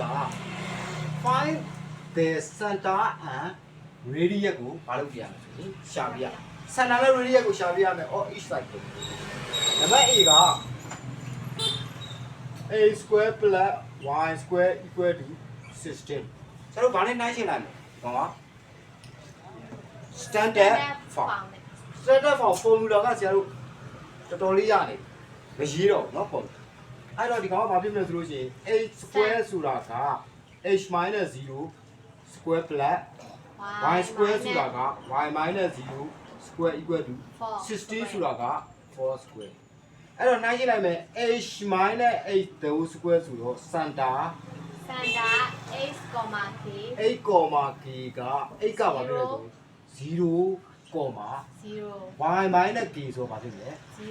က find the center and radius ကိုမလုပ်ပြရမယ်ဆိုရင်ရှာပြရ center နဲ့ radius ကိုရှာပြရမယ် or each side ကိုနံပါတ် A က a square plus y square equal to 16ကျွန်တော်ဘာနဲ့နှိုင်းရှင်းလိုက်မလဲကောင်းပါ standard form standard form formula ကဆရာတို့တော်တော်လေးရနေမရေးတော့ဘူးเนาะပေါ့ အဲ့တော့ဒီကောင်ကဘာဖြစ်မလဲဆိုလို့ရှိရင် h square ဆိုတာက h minus 0 square plus y square ဆိုတာက y minus 0 square equal to 16ဆိုတာက4 square အဲ့တော့နှိုင်းကြည့်လိုက်မယ် h minus h double square ဆိုတော့ center စန္ဒာ x, k 8 comma k က8ကဘာဖြစ်လဲဆို0 comma 0 y minus k ဆိုတော့ဘာဖြစ်လဲ0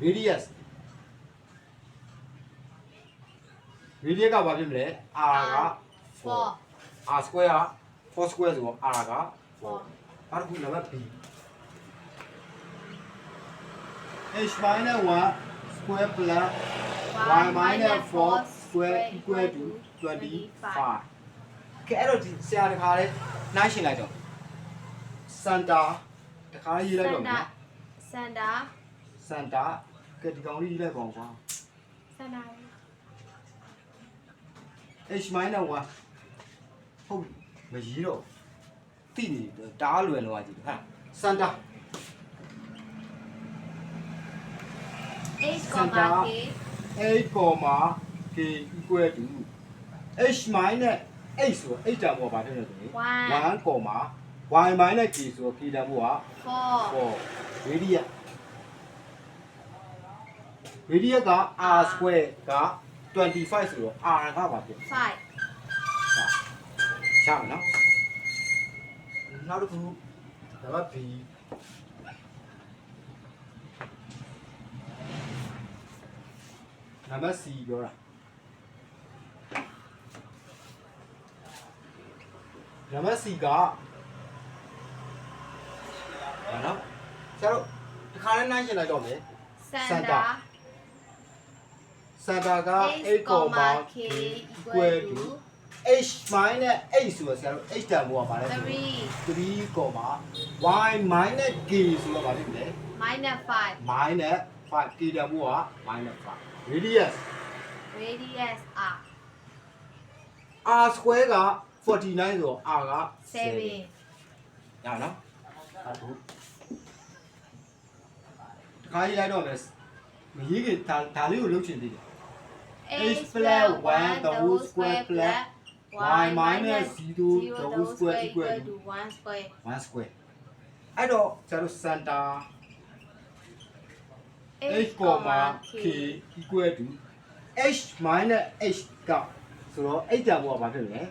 0 radius radius ကဘာဖြစ်မလဲ r က4 4 r square က4 square ဆိုတော့ r က4 4နောက်တစ်ခုနံပါတ် b h minus 1 square plus y minus 4 square equal to 25ကဲအဲ့တော့ဒီဆရာတခါလေးနှိုင်းရှင်းလိုက်တော့စန်တာတခါရေးလိုက်တော့မယ်စန္ဒာစန်တာကဲဒီကောင်လေးရေးလိုက်ပါအောင်ကွာစန္ဒာ h minus 1ဟုတ်မရေးတော့တိနေတားလွယ်လောကြည့်ဟာစန်တာ x, k 8 k equal to h minus 8ဆိုတော့8တန်ပေါ်ပါဖြစ်နေတယ်ဆိုရင်1 comma y minus k ဆိုတော့ k တန်ပေါ်က 4 4 radius radius က r square က 25ဆိုတော့ r ကပါဖြစ်5 ရှာမယ်နော်နောက်တစ်ခုဒါက b နံပါတ် c ပြောတာနံပါတ် c ကဘာနော်ဆရာတို့ဒီခါလေးနှိုင်းရှင်းလိုက်တော့မယ် စန္ဒာ စန်တာက x, 8 comma k k equal to h minus 8ဆိုတော့ဆရာတို့ h တန်ဖို့ကဘာလဲ3 3 comma y minus k ဆိုတော့ဘာဖြစ်လဲ minus 5 minus 5 k တန်ဖို့က minus 5 radius radius r r square က49ဆိုတော့ r က7ရအောင်နော်အဲ့ဒါတခါကြီးလိုက်တော့မယ်မရေးခင်ဒါဒါလေးကိုလုပ်ချင်သေးတယ် x plus 1 the whole square plus y minus 0 the whole square equal to 1 square 1 square အဲ့တော့ကျတော့ center h comma k equal to h minus h ကဆိုတော့ h တန်ဖို့ကဘာဖြစ်လဲ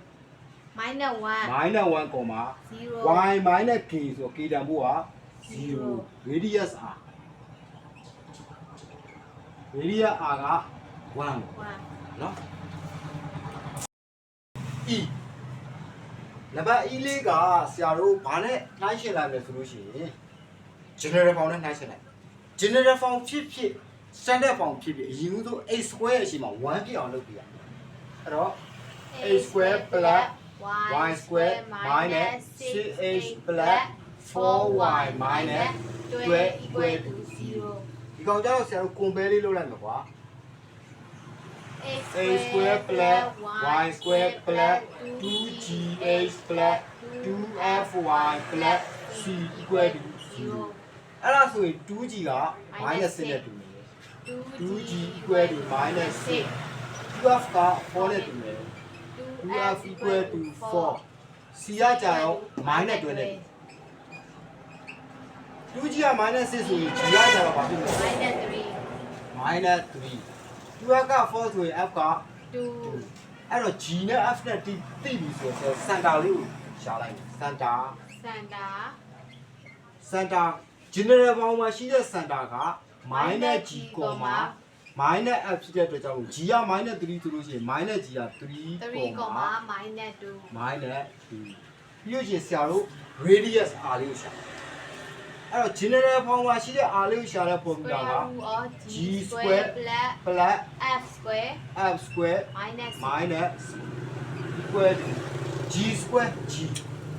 minus 1 minus 1 comma 0 y minus k ဆိုတော့ k တန်ဖို့က0 radius r radius r က 1 1 နော် e နံပါတ် e လေးကဆရာတို့ဘာနဲ့နှိုင်းရှင်းလိုက်လဲဆိုလို့ရှိရင် general form နဲ့နှိုင်းရှင်းလိုက် general form ဖြစ်ဖြစ် standard form ဖြစ်ဖြစ်အရင်ဆုံး a square ရဲ့အရှိမ1ဖြစ်အောင်လုပ်ပြရမယ်အဲ့တော့ a square plus y square minus 6h plus 4y minus 12 equal to 0 ဒီကောင်ကျတော့ဆရာတို့ compare လေးလုပ်လိုက်မှာကွာ a a square plus y square plus 2gh plus 2fy plus c equal to 0အဲ့ဒါဆိုရင် 2g က minus 6နဲ့တူနေတယ် 2g equal to minus 6 2f က4နဲ့တူတယ် 2f equal to 4 c ကကြတော့ minus 12နဲ့တူ 2g က minus 6ဆိုရင် g ကကြတော့ဘာဖြစ်လဲ minus minus 3 2f က4ဆိုရင် f က3 2အဲ့တော့ G နဲ့ F နဲ့တိတိပြီဆိုတော့စန်တာလေးကိုရှာလိုက်စန်တာစန္ဒာစန်တာ general ဘောင်မှာရှိတဲ့စန်တာက minus G, minus F ဖြစ်တဲ့အတွက်ကြောင့် G က minus 3ဆိုလို့ရှိရင် minus G က3 3 minus 2 minus 2ပြီးလို့ရှိရင်ဆရာတို့ radius R လေးကိုရှာ အဲ့တော့ general formula ရှိတဲ့ r လေးကိုရှာတဲ့ formula square က root of G g square square plus plus f square f square minus minus equal to g square g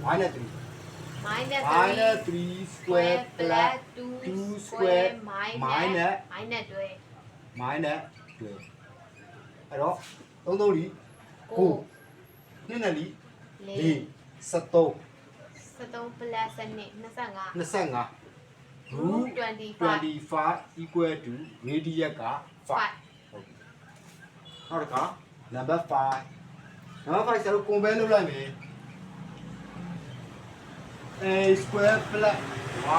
minus 3 minus minus 3 3 square plus 2 2 square square minus minus minus 12 minus 12အဲ့တော့3 3လီ9နှစ်နှစ်လီ4 4 73 73 plus 25 25 root root 25 25 equal to radius က5 5 ဟုတ်ပြီနောက်တစ်ခါ number 5 number 5ဆရာတို့ compare လုပ်လိုက်မယ် a square plus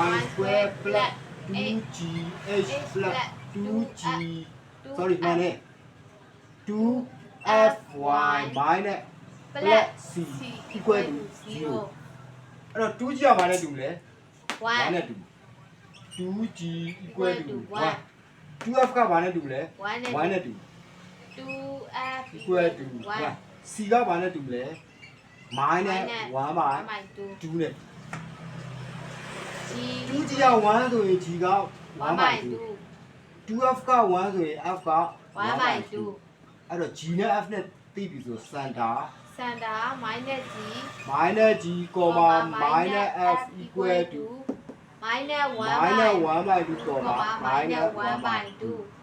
y square plus 2g h plus 2g sorry မှန်တယ် 2fy minus plus c equal to 0အဲ့တော့ 2g ကဘာနဲ့တူလဲ1နဲ့ 1 တူ 2g equal to 1 2f ကဘာနဲ့တူလဲ1 1နဲ့တူ 2f equal to 1 c ကဘာနဲ့တူလဲ minus 1 by 1 2နဲ့ G 2g က1ဆိုရင် g က1 by 2 2f က1ဆိုရင် f က1 by 2အဲ့တော့ g နဲ့ f နဲ့သိပြီဆိုစန်တာ center minus G minus g, minus f equal to minus 1 minus 1 1 by 2, comma minus 1 by 2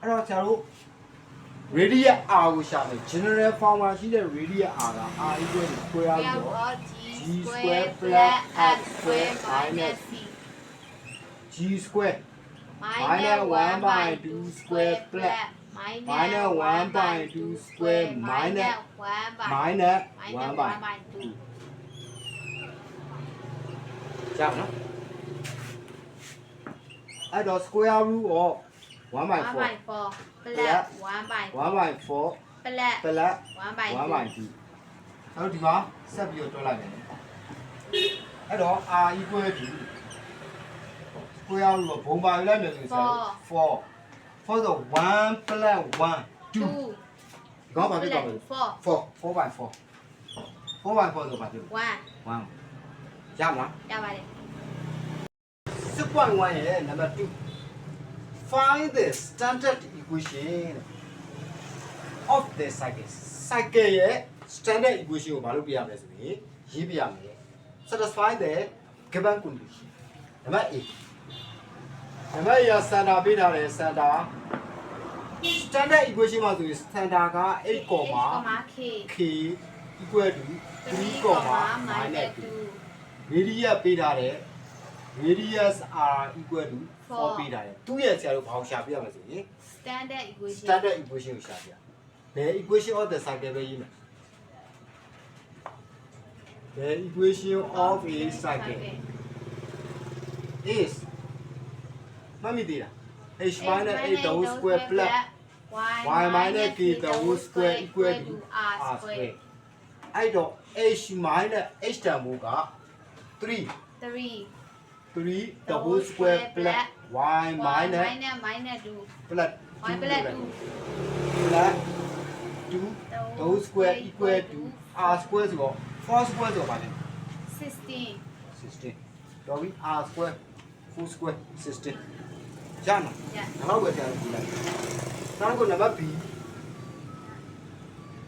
အဲ့တော့ဆရာတို့ radius r ကိုရှာမယ် general formula ရှိတဲ့ radius r က r equal to square root square of of G square plus F square minus C g square minus 1 by 2 square plus minus 1 by 2 square minus 1 by minus minus 1 by 1 by 2ရအောင်နော် အဲ့တော့ square root of 1 by 1 4 by 4 plus 1 by 1 by 4 plus plus 1 by 1 by 2အဲ့တော့ဒီမှာဆက်ပြီးတော့တွက်လိုက်မယ်အဲ့တော့ r equal to square root of ဘုံပါယူလိုက်မယ်ဆိုရင်4 4 4ဆို1 plus 1 2 2ဒီကောင်ပါဖြစ်သွားမယ်4 4 4 by 4 4 by 4ဆိုပါဖြစ်1 1ရမလားရပါတယ် 6.1ရဲ့ number 2 find the standard equation of the cycle cycle ရဲ့ standard equation ကိုမလုပ်ပြရမလဲဆိုရင်ရေးပြရမယ် satisfy the given condition နံပါတ် A နံပါတ် A က standard ပေးထားတယ် standard standard equation မှာဆိုရင် standard က 8, k k equal to 3, minus 2 radius ပေးထားတယ် radius r equal to 4ပေးထားတယ်သူ့ရဲ့ဆရာတို့ဘာကိုရှာပြရမလဲဆိုရင် standard equation standard equation ကိုရှာပြဘယ် equation of the cycle ပဲရေးမယ်ဘယ် equation of a cycle is မမီသေးလား h minus a the whole square plus y minus k the whole square equal to r square အဲ့တော့ h minus h တန်ဖိုးက3 3 3 the whole square plus y minus minus minus 2 plus y plus 2 plus 2 the whole square equal to r square ဆိုတော့ 4 square ဆိုတော့ဗာလဲ 16 16တော့ပြီ r square 4 square 16ရနော် yeah နောက်ပဲပြန်ကြည့်လိုက်နောက်တစ်ခုနံပါတ် B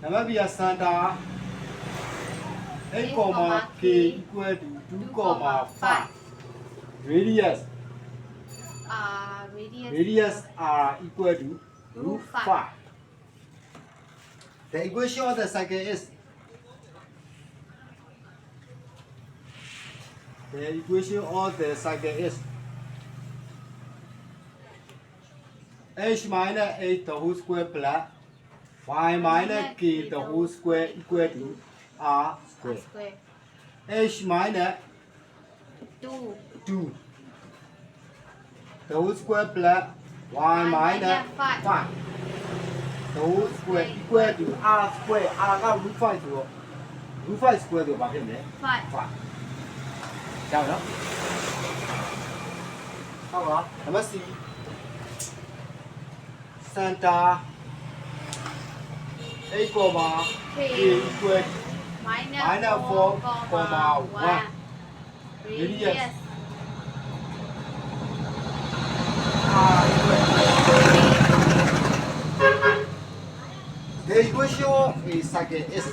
နံပါတ် B ကစန်တာ8, k equal to 2, 5 radius uh radius radius r equal to root Root 5. five. The equation of the cycle is the equation of the cycle is h minus h the whole square plus y minus k the whole square equal to r square. square h minus 2 2 the whole square plus y Y minus minus five. 5 the whole square equal to r square r က root 5ဆိုတော့ root 5 square ဆိုတော့ဘာဖြစ်မလဲ 5 5ကြောက်နော်ဟုတ်ပါနံပါတ် C center 8, comma k k equal to minus minus 4 4, comma comma 1 Radius. radius the equation of a cycle is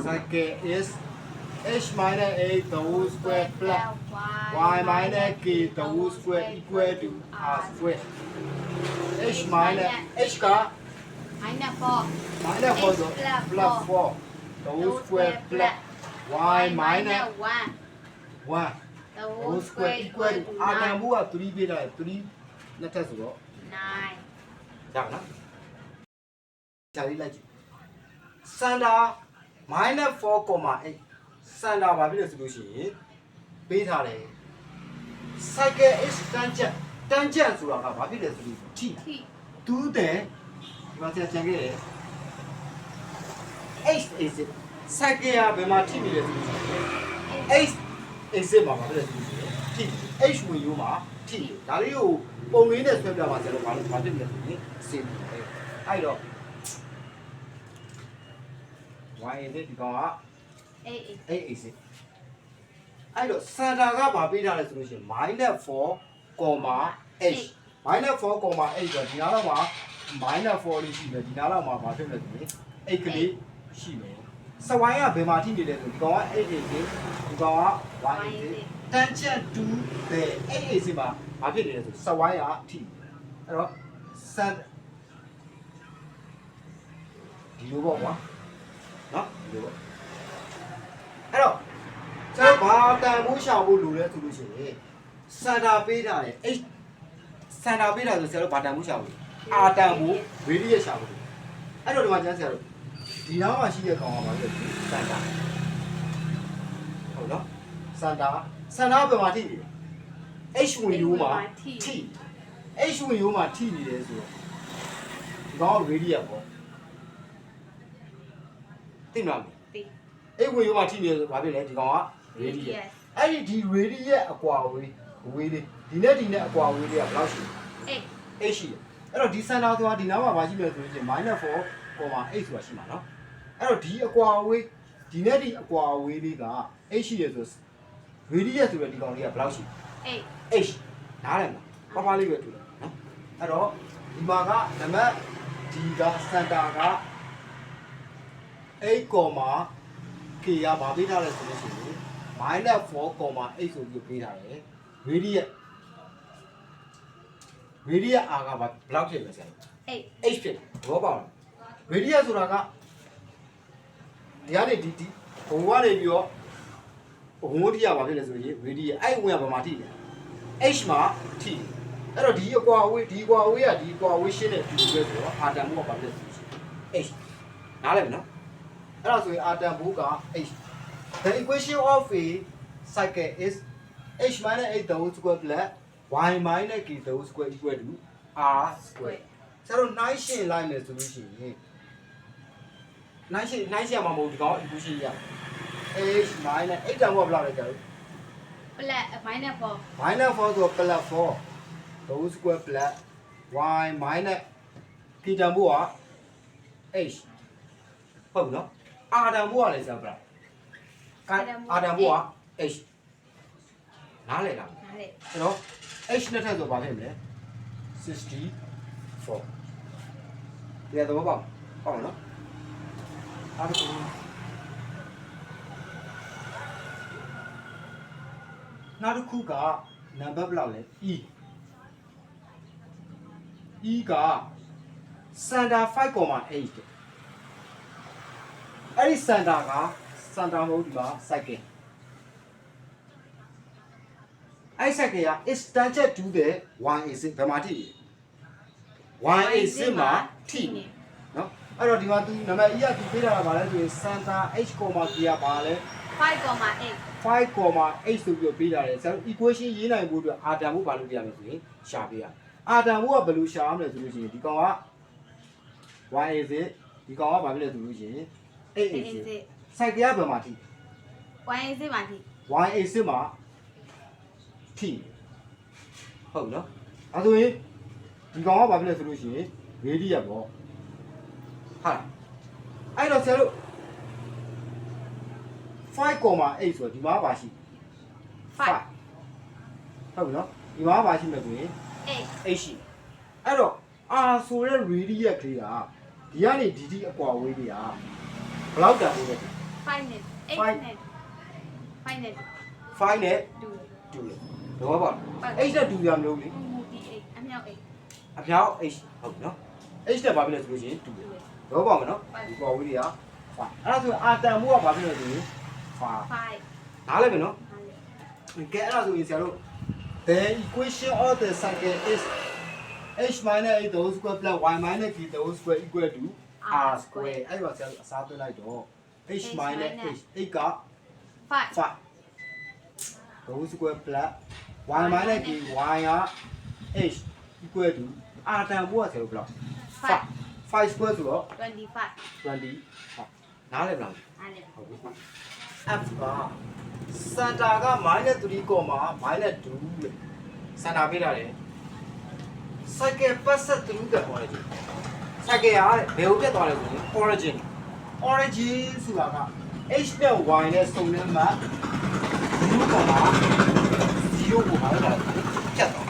cycle is h minus a the whole square plus y minus k the whole square equal to r square h minus h က minus 4 minus 4ဆို H plus plus 4 the whole square plus y minus 1 1 the the whole whole square square equal equal to to r တန်9ဖို့က3ပေးတာလေ3နှစ်ထပ်ဆိုတော့ 9ရပါနော်ဂျာလေးလိုက်ကြည့်စန္ဒာ -4.8 စန္ဒာဘာဖြစ်လဲဆိုလို့ရှိရင်ပေးထားတယ် cycle is tangent tangent ဆိုတာကဘာဖြစ်လဲဆိုလို့ထိ T တူးတယ်ဒီမှာကျန်ခဲ့တယ် h is it cycle ကဘယ်မှာထိနေလဲဆိုလို့ရှိရင် h is it မှာဘာဖြစ်လဲဆိုလို့ရှိရင်ထိ h ဝင်ရိုးမှာထိတယ်ဒါလေးကိုပုံလေးနဲ့ဆွဲပြပါဆရာတို့ဘာလို့ဘာဖြစ်လဲဆိုရင်စင်တယ်အဲ့တော့ y is it ဒီကောင်က8 8 is it အဲ့တော့စန်တာကဘာပေးထားလဲဆိုလို့ရှိရင် -4, h -4, h ဆိုဒီနားတော့မှာ -4 လေးရှိမယ်ဒီနားတော့မှာဘာဖြစ်လဲဆိုရင်8ကလေးရှိမယ်စဝိုင်းကဘယ်မှာထိနေလဲဆိုဒီကောင်က8 is it ဒီကောင်က y is it tangent to the 8 is it မှာဘာဖြစ်နေလဲဆိုစဝိုင်းကထိအဲ့တော့စန်ဒီလိုပေါ့ကွာနော်ဒီလိုပေါ့အဲ့တော့ကျွန်တော်ဘာတန်ဖိုးရှာဖို့လိုလဲဆိုလို့ရှိရင်စန်တာပေးတာလေအဲ့စန်တာပေးတာဆိုဆရာတို့ဘာတန်ဖိုးရှာဖို့အာတန်ဖိုးရေဒီယက်ရှာဖို့အဲ့တော့ဒီမှာကျန်ဆရာတို့ဒီနားမှာရှိတဲ့ကောင်ကဘာလဲစန်တာ ဟုတ်နော်စန်တာစန်တာဘယ်မှာထိနေလဲ H ဝင်ရိုးမှာထိ H ဝင်ရိုးမှာထိနေတယ်ဆိုတော့ဒီကောင်ကရေဒီယက်ပေါ့သိမလား T အဲ့ဝင်ရိုးမှာထိနေတယ်ဆိုဘာဖြစ်လဲဒီကောင်ကရေဒီယက်အဲ့ဒီဒီရေဒီရဲ့အကွာဝေးဝေးလေးဒီနဲ့ဒီနဲ့အကွာဝေးလေးကဘယ်လောက်ရှိလဲ8 8ရှိတယ်အဲ့တော့ဒီစင်တာဆိုတာဒီနားမှာဘာရှိလဲဆိုရင် -4.8 ဆိုတာရှိမှာနော်အဲ့တော့ဒီအကွာဝေးဒီနဲ့ဒီအကွာဝေးလေးက 8ရှိတယ်ဆိုရေဒီရဲ့ဆိုတဲ့ဒီကောင်လေးကဘယ်လောက်ရှိလဲ8 H နားလည်မလားပါပါလေးပဲတွေ့တယ်နော်အဲ့တော့ဒီမှာကနံပါတ်ဒီကစင်တာက8 k ကဘာပေးထားလဲဆိုလို့ရှိရင် -4.8 ဆိုပြီးပေးထားတယ်ရေဒီယက်ရေဒီယက်အာကဘာဘယ်လောက်ဖြစ်လဲဆရာ8 H ဖြစ်တယ်ဘောပေါက်ရေဒီယက်ဆိုတာကဒီကနေဒီဒီဘုံကနေပြီးတော့ ဘုံဝတိယဘာဖြစ်လဲဆိုရင်ရေဒီယက်အဲ့ဝင်ကဘာမှထိတယ် H မှာထိတယ်အဲ့တော့ဒီအကွာအဝေးဒီအကွာအဝေးကဒီအကွာအဝေးရှင်းတဲ့ဒီလိုပဲဆိုတော့အာတမ်ဘုကဘာဖြစ်လဲဆိုရင် H နားလည်မနော်အဲ့ဒါဆိုရင်အာတမ်ဘုက H the equation of a cycle is h minus 8 the whole square plus y minus k the whole square equal to r square ဆရာတို့နှိုင်းရှင်းလိုက်မယ်ဆိုလို့ရှိရင်နှိုင်းရှင်းနှိုင်းရှင်းရမှာမဟုတ်ဒီကောင် equation ရ h minus 8တန်ဘောဘယ်လောက်လဲကျတော့ plus minus 4 minus 4ဆို plus 4 the whole square plus y minus k တန်ဘောက h ဟုတ်ပြီနော် r တန်ဘောကလည်းဆရာဘယ်လောက် r တန်ဘောက h နားလည်လားနားလေအဲ့တော့ h နဲ့ထပ်ဆိုဘာဖြစ်မလဲ64ဒီကတော့ပေါ့ပေါ့နော်အားတစ်ခု နောက်တစ်ခုကနံပါတ်ဘယ်လောက်လဲ e e ကစန်တာ5.8အဲ့ဒီစန်တာကစန်တာမဟုတ်ဒီမှာ cycle အဲ့ဆက်ကရ is tangent to the y is ဘယ်မှာထိလဲ y is မှာထိနော်အဲ့တော့ဒီမှာ तू နံပါတ် e က तू ပေးတာကဘာလဲဆိုရင် santa h, k ကဘာလဲ5.8 5.8ဆိုပြီးတော့ပေးတာလေဆရာတို့ equation ရေးနိုင်ဖို့အတွက်အာတန်ဖို့ဘာလို့ပြရမလဲဆိုရင်ရှာပေးရအာတန်ဖို့ကဘယ်လိုရှာရမလဲဆိုလို့ရှိရင်ဒီကောင်က y is ဒီကောင်ကဘာဖြစ်လဲဆိုလို့ရှိရင်8 is စိုက်ကရဘယ်မှာထိ1 is ပါတိ y is မှာထိဟုတ်နော်အဲဆိုရင်ဒီကောင်ကဘာဖြစ်လဲဆိုလို့ရှိရင် radius ပေါ့ဟာအဲ့တော့ဆရာတို့ 5.8ဆိုတော့ဒီမှာပါရှိ5 5ဟုတ်ပြီနော်ဒီမှာပါရှိမယ်ဆိုရင်8 h ရှိအဲ့တော့ r ဆိုတဲ့ radius ကလေးကဒီကနေဒီဒီအကွာဝေးလေးကဘယ်လောက်တန်ဖို့လဲ5 net Five. 8 net 5 net 5နဲ့2 2လေတော့ပါ Five. h နဲ့2ရမလို့လေ မူတီ8အမြောက်8အပြောင်း h ဟုတ်ပြီနော် h နဲ့ဘာဖြစ်လဲဆိုလို့ရှိရင်2လေတော့ပါမယ်နော်ဒီကွာဝေးလေးက5အဲ့ဒါဆို r တန်ဖို့ကဘာဖြစ်လဲဆိုရင် 5 5နားလည်မယ်နော်5ကဲအဲ့ဒါဆိုရင်ဆရာတို့ the equation of the cycle is h minus 8 the whole square plus y minus k the whole square equal to r square အဲ့ဒါဆရာတို့အစားသွင်းလိုက်တော့ h minus h 8က5 5 the whole square plus y minus k y က h equal to r တန်ဖို့ကဆရာတို့ဘယ်လောက်5 5 square ဆိုတော့25 20နားလည်မလားအားလည်းဟုတ်ပြီ f ကစန်တာက -3 minus 2လေစန်တာပေးတာလေ cycle pass through the origin cycle ကဘယ်ကိုပြတ်သွားလဲဆိုရင် origin origin ဆိုတာက h နဲ့ y နဲ့စုံတဲ့မှာ0ပေါ်မှာ0ပေါ်မှာလာပြတ်သွား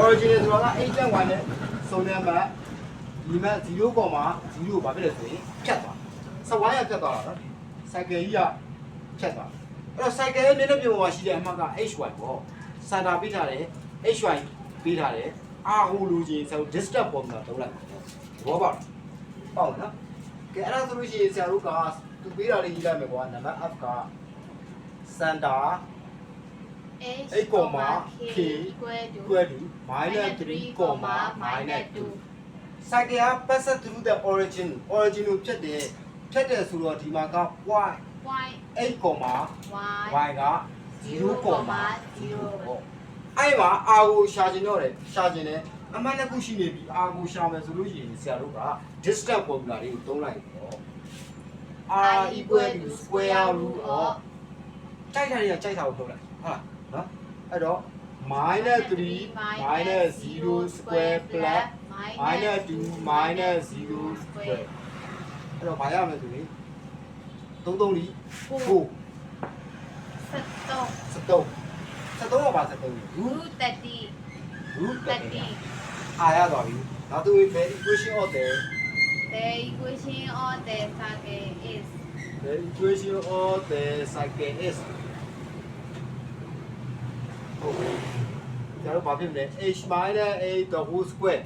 origin ဆိုတာက h နဲ့ y နဲ့စုံတဲ့မှာဒီမှာ0ပေါ်မှာ0ကိုဘာဖြစ်လဲဆိုရင်ပြတ်သွားစဝိုင်းရပြတ်သွားတာနော် cycle ကြီးကဖြတ်သွားအဲ့တော့ cycle ရဲ့မျက်နှာပြင်ပေါ်မှာရှိတဲ့အမှတ်က hy ပေါ့စန်တာပေးထားတယ် hy ပေးထားတယ်အာဟိုလူချင်းဆို distance ပေါ်မှာတုံးလိုက်ဘောပါပေါ့နော်ကဲအဲ့ဒါဆိုလို့ရှိရင်ဆရာတို့ကသူပေးတာလေးရေးလိုက်မယ်ကွာနံပါတ် f ကစန်တာ8 8 comma k equal to equal to minus 3 comma minus 2 cycle က pass through the origin origin ကိုဖြတ်တယ် ဖြတ်တယ်ဆိုတော့ဒီမှာက y y 8 comma y y က0 comma 0ပေါ့အဲ့မှာအာကိုရှာကျင်တော့တယ်ရှာကျင်တယ်အမှန်တစ်ခုရှိနေပြီအာကိုရှာမယ်ဆိုလို့ရှိရင်ဆရာတို့က distance formula လေးကိုသုံးလိုက်တော့ r equal to square root of ကြိုက်တာတွေကကြိုက်တာကိုထုတ်လိုက်ဟုတ်လားနော်အဲ့တော့ minus 3 minus 0 square plus minus 2 minus 0 square အဲ့တော့ဘာရမလဲဆိုရင်3 3လီ9 73 73 73ကပါ73လီ root 30 root 30အားရသွားပြီနောက်သူ the equation of the the equation of the circle is the equation of the cycle is ဟုတ်ပြီကျွန်တော်ဘာဖြစ်မလဲ h minus a the whole square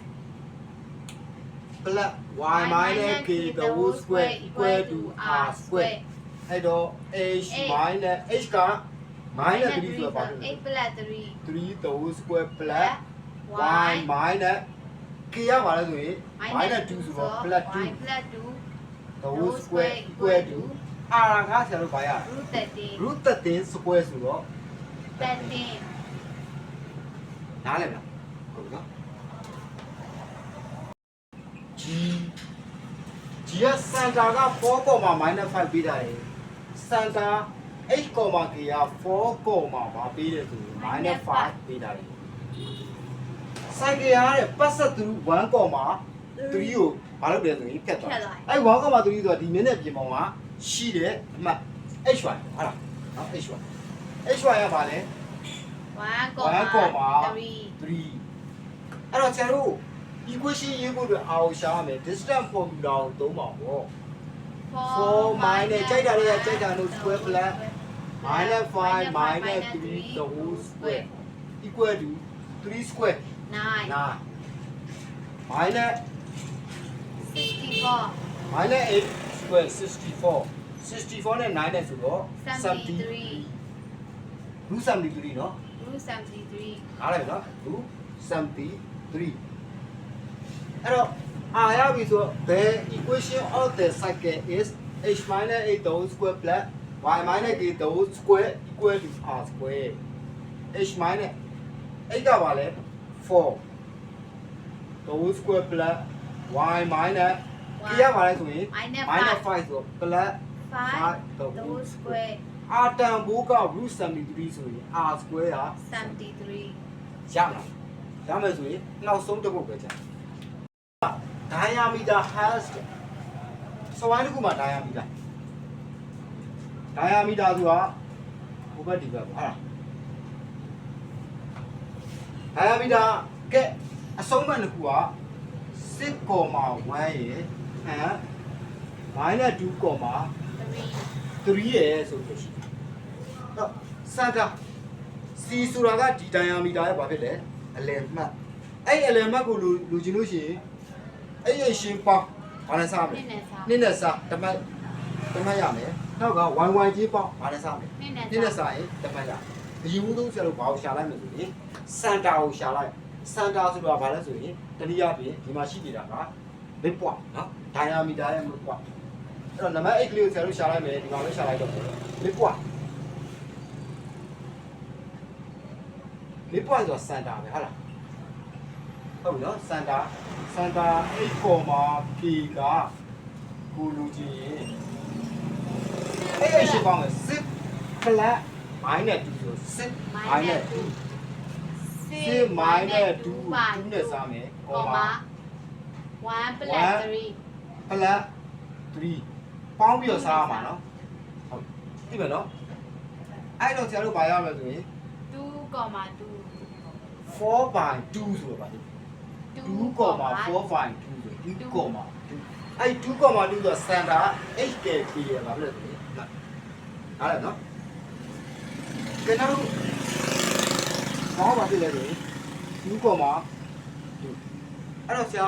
plus y minus k the whole square equal to r square အဲ့တော့ h minus h က minus 3ဆိုတော့ဘာဖြစ်လဲ8 plus 3 3 the whole square plus y minus k ရပါလဲဆိုရင် minus 2ဆိုတော့ plus 2 y plus 2 the whole square equal to r ကဆရာတို့ဘာရ root 30 root 13 square ဆိုတော့13နားလည်မလားဟုတ်ပြီနော် g g ကစန်တာက 4.-5 ပေးတာရယ်စန်တာ 8.k က 4. ဘာပေးတယ်ဆိုရင် -5 ပေးတာရယ်စိုက်ကရတဲ့ပတ်သက်သူ1.3ကိုဘာလုပ်တယ်ဆိုရင်ဖြတ်သွားအဲ့1.3ဆိုတော့ဒီမျက်နှာပြင်ပေါ်မှာရှိတဲ့အမှတ် hy ဟုတ်လားနော် hy hy ရပါလဲ1 3 3အဲ့တော့ကျွန်တော်တို့ equation ရေးဖို့အတွက်အောင်ရှာရမယ် distance formula ကိုသုံးပါပေါ့4 minus ကြိုက်တာလေးကကြိုက်တာလို့ square plus minus 5 minus 3 the whole square equal to 3 square 9 9 minus 64 minus 8 square 64 64နဲ့9နဲ့ဆိုတော့ 73 root 73เนาะ root 73 နားလိုက်နော် root 73 အဲ့တော့အာရပြီဆိုတော့ the equation of the cycle is h minus 8 the whole square plus y minus k the whole square equal to r square h minus 8ကပါလဲ4 the whole square plus y minus k ရပါလဲဆိုရင် minus minus 5 5ဆိုတော့ plus 5 the whole square r တန်ဖိုးက root 73ဆိုရင် r square က 73 ရမလားရမယ်ဆိုရင်နောက်ဆုံးတစ်ပု တ်ပဲကြာ diameter has စဝိုင်းတစ်ခုမှာ diameter diameter ဆိုတာဟိုဘက်ဒီဘက်ပေါ့ဟာ diameter ကဲအဆုံးမှန်တစ်ခုက6.1ရယ်ဟမ် minus 2.3 3ရယ်ဆိုလို့ရှိတယ်တော့စန်တာ C ဆိုတာကဒီ diameter ရဲ့ဘာဖြစ်လဲအလယ်မှတ်အဲ့အလယ်မှတ်ကိုလူလူချင်လို့ရှိရင် အဲ့ရရှင်ပေါင်းဘာလဲစားမနလဲည်းနဲ့စားနည်းနဲ့စားတမတ်တမတ်ရမယ်နောက်က YY ကြီးပေါင်းဘာလဲစားမလဲနည်းနဲ့နည်းနဲ့စားရင်တမတ်ရအယူမှုသုံးဆရာတို့ဘာကိုရှာလိုက်မလို့ဆိုရင်စန်တာကိုရှာလိုက်စန်တာဆိုတာဘာလဲဆိုရင်တနည်းအားဖြင့်ဒီမှာရှိနေတာက mid point နော် diameter ရဲ့ mid point အဲ့တော့နံပါတ်8ကလေးကိုဆရာတို့ရှာလိုက်မယ်ဒီမှာလည်းရှာလိုက်တော့ mid point mid point ဆိုတာစန်တာပဲဟုတ်လား ဟုတ်ပြီနော်စန်တာစန်တာ8ပေါ်မှာ p ကကိုလူကြီးရင်အဲ့အရှိပေါင်းမယ်6 plus minus 2ဆို6 minus 2 6 minus 2 2နဲ့စားမယ် comma 1 plus 3 plus 3ပေါင်းပြီးတော့စားရမှာနော်ဟုတ်သိမယ်နော်အဲ့တော့ဆရာတို့ဘာရမလဲဆိုရင်2 comma 2 4 by 2ဆိုတော့ဗာလေ2 comma 4 by 2ဆို2 comma 2အဲ့2 comma 2ဆိုစန်တာ HKP ရပါဘယ်လိုလဲနားလည်နော်ကဲနောက်ဘာမှမဖြစ်လဲဆိုရင်2 comma 2အဲ့တော့ဆရာ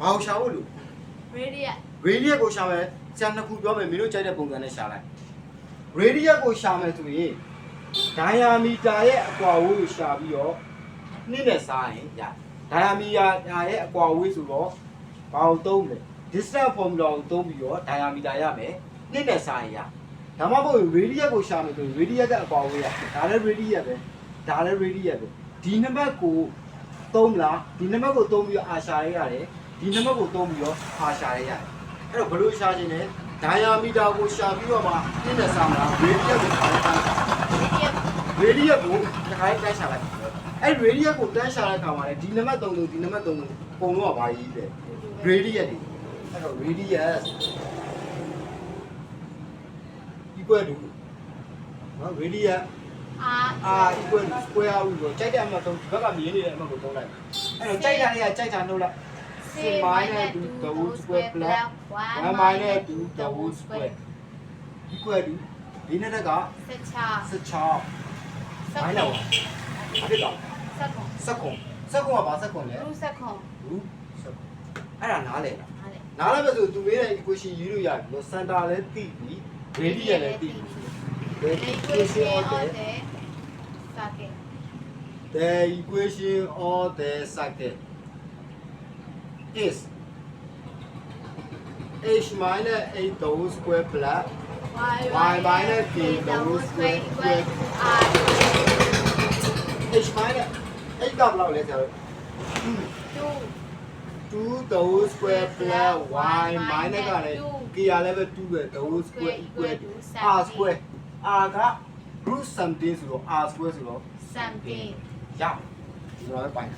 ဘာကိုရှာဖို့လို့ radius radius ကိုရှာမယ်ဆရာနှစ်ခုပြောမယ်မင်းတို့ကြိုက်တဲ့ပုံစံနဲ့ရှာလိုက် radius ကိုရှာမယ်ဆိုရင် diameter ရဲ့အကွာအဝေးကိုရှာပြီးတော့နှစ်နဲ့စားရင်ရ diameter ရဲ့အကွာအဝေးဆိုတော့ဘာကိုသုံးမလဲ distance formula ကိုသုံးပြီးတော့ diameter ရမယ်နှစ်နဲ့စားရင်ရဒါမှမဟုတ် radius ကိုရှာမယ်ဆိုရင် radius ကအကွာအဝေးရဒါလည်း radius ပဲဒါလည်း radius ပဲဒီနံပါတ်ကိုသုံးမလားဒီနံပါတ်ကိုသုံးပြီးတော့အာရှာရရတယ်ဒီနံပါတ်ကိုသုံးပြီးတော့အာရှာရရတယ်အဲ့တော့ဘယ်လိုရှာခြင်းလဲ diameter ကိုရှာပြီးတော့မှနှစ်နဲ့စားမလား radius ကိုရှာလိုက်တာ radius radius ကိုတစ်ခါတည်းတန်းရှာလိုက် အဲ့ radius ကိုတန်းရှာတဲ့အခါမှာလေဒီနံပါတ်3လို့ဒီနံပါတ်3လို့ပုံတော့ကဘာကြီးလဲ radius တွေအဲ့တော့ radius equal to နော် radius r r equal to square root ကိုကြိုက်တဲ့အမှတ်သုံးဒီဘက်ကမြင်နေတဲ့အမှတ်ကိုသုံးလိုက်အဲ့တော့ကြိုက်တာတွေကကြိုက်တာနှုတ်လိုက်6 minus 2 the whole square plus 1 minus 2 the whole square equal to ဒီနဲ့တက်က16 16မိုင်းလောက် အဲ့ဒီတော့ second စက္ကွန်စက္ကွန်ကဘာစက္ကွန်လဲ root second ဘူးစက္ကွန်အဲ့ဒါနားလေလားဟာလေနားလည်းပဲဆိုသူမေးတဲ့ equation ရေးလို့ရတယ်လို့ center လည်းသိပြီ radius လည်းသိပြီ the equation of the circuit the equation of the circuit is h minus 8 the whole square plus y minus k the whole square equal to r h minus 8ကဘယ်လောက်လဲဆရာတို့ 2 2 the whole square plus y minus ကလည်း k ရလည်းပဲ2ပဲ the whole square equal to r square r က root something ဆိုတော့ r square ဆိုတော့ something ရဒီလိုပဲပိုင်း